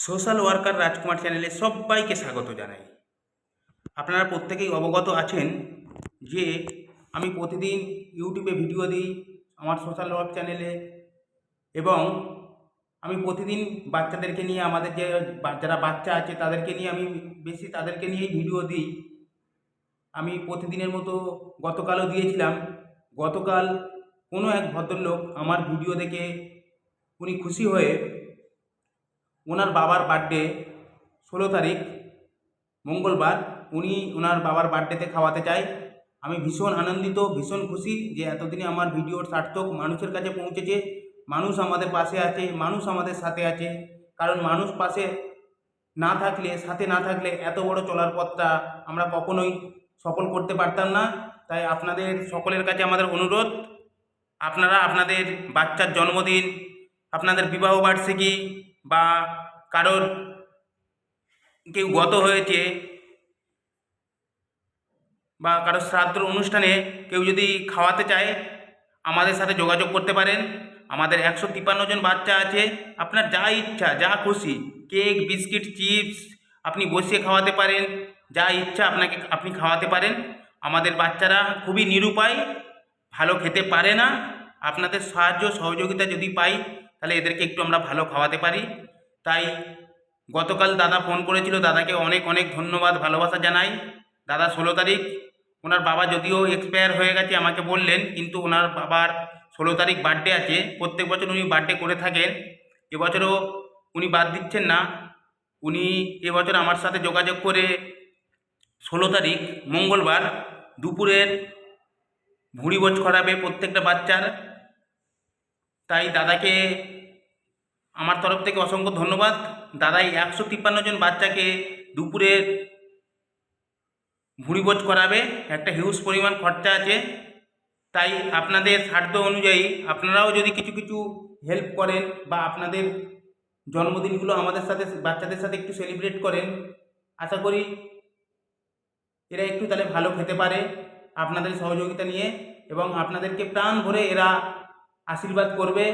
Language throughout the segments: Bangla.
সোশ্যাল ওয়ার্কার রাজকুমার চ্যানেলে সবাইকে স্বাগত জানাই। আপনারা প্রত্যেকেই অবগত আছেন যে আমি প্রতিদিন ইউটিউবে ভিডিও দিই আমার সোশ্যাল ওয়ার্ক চ্যানেলে এবং আমি প্রতিদিন বাচ্চাদেরকে নিয়ে আমাদের যে যারা বাচ্চা আছে তাদেরকে নিয়ে আমি বেশি তাদেরকে নিয়েই ভিডিও দিই। আমি প্রতিদিনের মতো গতকালও দিয়েছিলাম। গতকাল কোনো এক ভদ্রলোক আমার ভিডিও দেখে উনি খুশি হয়ে ওনার বাবার বার্থডে ষোলো তারিখ, মঙ্গলবার। উনি ওনার বাবার বার্থডেতে খাওয়াতে চায়। আমি ভীষণ আনন্দিত, ভীষণ খুশি যে এতদিনে আমার ভিডিওর সার্থক মানুষের কাছে পৌঁছেছে। মানুষ আমাদের পাশে আছে, মানুষ আমাদের সাথে আছে। কারণ মানুষ পাশে না থাকলে, সাথে না থাকলে এত বড় চলার পথটা আমরা কখনোই সফল করতে পারতাম না। তাই আপনাদের সকলের কাছে আমাদের অনুরোধ, আপনারা আপনাদের বাচ্চার জন্মদিন, আপনাদের বিবাহ বার্ষিকী বা কারোর কেউ গত হয়েছে বা কারোর শ্রাদ্ধ অনুষ্ঠানে কেউ যদি খাওয়াতে চায়, আমাদের সাথে যোগাযোগ করতে পারেন। আমাদের একশো তিপ্পান্ন জন বাচ্চা আছে। আপনার যা ইচ্ছা, যা খুশি, কেক, বিস্কিট, চিপস আপনি বসিয়ে খাওয়াতে পারেন। যা ইচ্ছা আপনাকে আপনি খাওয়াতে পারেন। আমাদের বাচ্চারা খুবই নিরুপায়, ভালো খেতে পারে না। আপনাদের সাহায্য, সহযোগিতা যদি পাই তাহলে এদেরকে একটু আমরা ভালো খাওয়াতে পারি। তাই গতকাল দাদা ফোন করেছিল, দাদাকে অনেক অনেক ধন্যবাদ, ভালোবাসা জানাই। দাদা ষোলো তারিখ, ওনার বাবা যদিও এক্সপায়ার হয়ে গেছে আমাকে বললেন, কিন্তু ওনার বাবার ষোলো তারিখ বার্থডে আছে। প্রত্যেক বছর উনি বার্থডে করে থাকেন। এবছরও উনি বাদ দিচ্ছেন না। উনি এবছর আমার সাথে যোগাযোগ করে ষোলো তারিখ, মঙ্গলবার দুপুরের ভুঁড়ি বোঝ করাবে প্রত্যেকটা বাচ্চার। তাই দাদাকে আমার তরফ থেকে অসংখ্য ধন্যবাদ। দাদাই একশো তিপ্পান্ন জন বাচ্চাকে দুপুরে ভুঁড়িভোজ করাবে। একটা হিউজ পরিমাণ খরচা আছে। তাই আপনাদের সাধ্য অনুযায়ী আপনারাও যদি কিছু কিছু হেল্প করেন বা আপনাদের জন্মদিনগুলো আমাদের সাথে, বাচ্চাদের সাথে একটু সেলিব্রেট করেন, আশা করি এরা একটু তাহলে ভালো খেতে পারে আপনাদের সহযোগিতা নিয়ে এবং আপনাদেরকে প্রাণ ভরে এরা আশীর্বাদ করবে।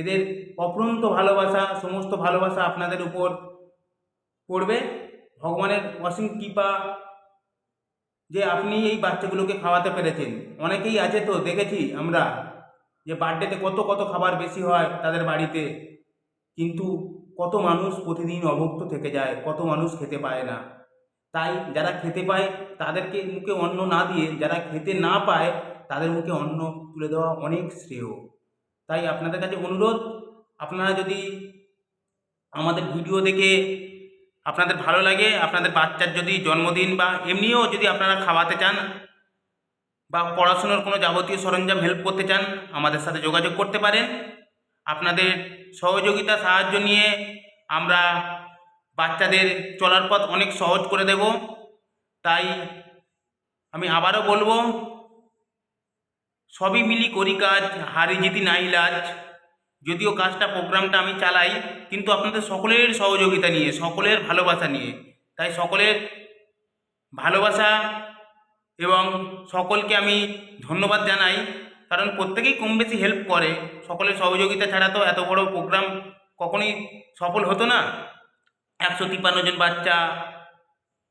এদের অফুরন্ত ভালোবাসা, সমস্ত ভালোবাসা আপনাদের উপর পড়বে। ভগবানের অসীম কৃপা যে আপনি এই বাচ্চাগুলোকে খাওয়াতে পেরেছেন। অনেকেই আছে তো, দেখেছি আমরা যে বার্থডেতে কত কত খাবার বেশি হয় তাদের বাড়িতে। কিন্তু কত মানুষ প্রতিদিন অভুক্ত থেকে যায়, কত মানুষ খেতে পায় না। তাই যারা খেতে পায়, তাদেরকে মুখে অন্ন না দিয়ে, যারা খেতে না পায়, তাদের মুখে অন্ন তুলে দেওয়া অনেক শ্রেয়। তাই আপনাদের কাছে অনুরোধ, আপনারা যদি আমাদের ভিডিও দেখে আপনাদের ভালো লাগে, আপনাদের বাচ্চার যদি জন্মদিন বা এমনিও যদি আপনারা খাওয়াতে চান বা পড়াশুনোর কোনো যাবতীয় সরঞ্জাম হেল্প করতে চান, আমাদের সাথে যোগাযোগ করতে পারেন। আপনাদের সহযোগিতা, সাহায্য নিয়ে আমরা বাচ্চাদের চলার পথ অনেক সহজ করে দেব। তাই আমি আবারও বলব সবই মিলি করি কাজ, হারি জিতি নাই লাজ। যদিও কাজটা, প্রোগ্রামটা আমি চালাই, কিন্তু আপনাদের সকলের সহযোগিতা নিয়ে, সকলের ভালোবাসা নিয়ে, তাই সকলের ভালোবাসা এবং সকলকে আমি ধন্যবাদ জানাই, কারণ প্রত্যেকেই কম বেশি হেল্প করে। সকলের সহযোগিতা ছাড়া তো এত বড় প্রোগ্রাম কখনোই সফল হতো না। একশো তিপ্পান্ন জন বাচ্চা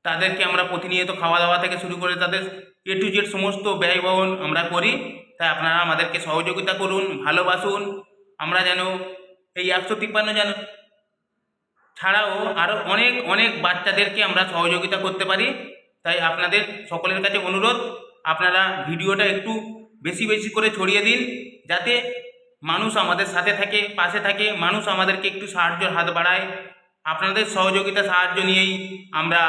তাদেরকে আমরা প্রতিনিয়ত খাওয়া দাওয়া থেকে শুরু করে তাদের এ টু জেড সমস্ত ব্যয়বহন আমরা করি। তাই আপনারা আমাদেরকে সহযোগিতা করুন, ভালোবাসুন। আমরা যেন এই একশো তিপ্পান্ন যেন ছাড়াও আরও অনেক অনেক বাচ্চাদেরকে আমরা সহযোগিতা করতে পারি। তাই আপনাদের সকলের কাছে অনুরোধ, আপনারা ভিডিওটা একটু বেশি বেশি করে ছড়িয়ে দিন যাতে মানুষ আমাদের সাথে থাকে, পাশে থাকে, মানুষ আমাদেরকে একটু সাহায্যের হাত বাড়ায়। আপনাদের সহযোগিতা, সাহায্য নিয়েই আমরা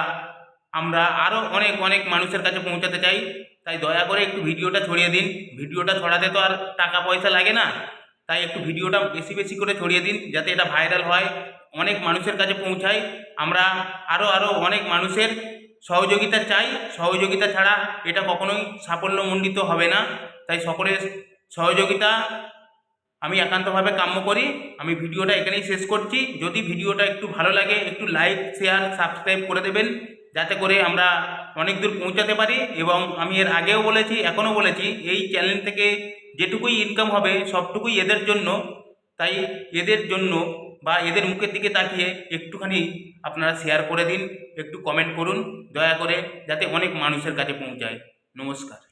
আমরা আরও অনেক অনেক মানুষের কাছে পৌঁছাতে চাই। তাই দয়া করে একটু ভিডিওটা ছড়িয়ে দিন। ভিডিওটা ছড়াতে তো আর টাকা পয়সা লাগে না। তাই একটু ভিডিওটা বেশি বেশি করে ছড়িয়ে দিন, যাতে এটা ভাইরাল হয়। অনেক মানুষের কাছে পৌঁছায় আমরা আরও আরও অনেক মানুষের সহযোগিতা চাই। সহযোগিতা ছাড়া এটা কখনোই সাফল্যমণ্ডিত হবে না। তাই সকলের সহযোগিতা আমি একান্তভাবে কাম্য করি। আমি ভিডিওটা এখানেই শেষ করছি। যদি ভিডিওটা একটু ভালো লাগে, একটু লাইক শেয়ার সাবস্ক্রাইব করে দেবেন। যাতে করে আমরা অনেক দূর পৌঁছাতে পারি এবং আমি এর আগেও বলেছি, এখনও বলেছি, এই চ্যানেল থেকে যেটুকুই ইনকাম হবে সবটুকুই এদের জন্য। তাই এদের জন্য বা এদের মুখের দিকে তাকিয়ে একটুখানি আপনারা শেয়ার করে দিন, একটু কমেন্ট করুন, দয়া করে যাতে অনেক মানুষের কাছে পৌঁছায়। নমস্কার।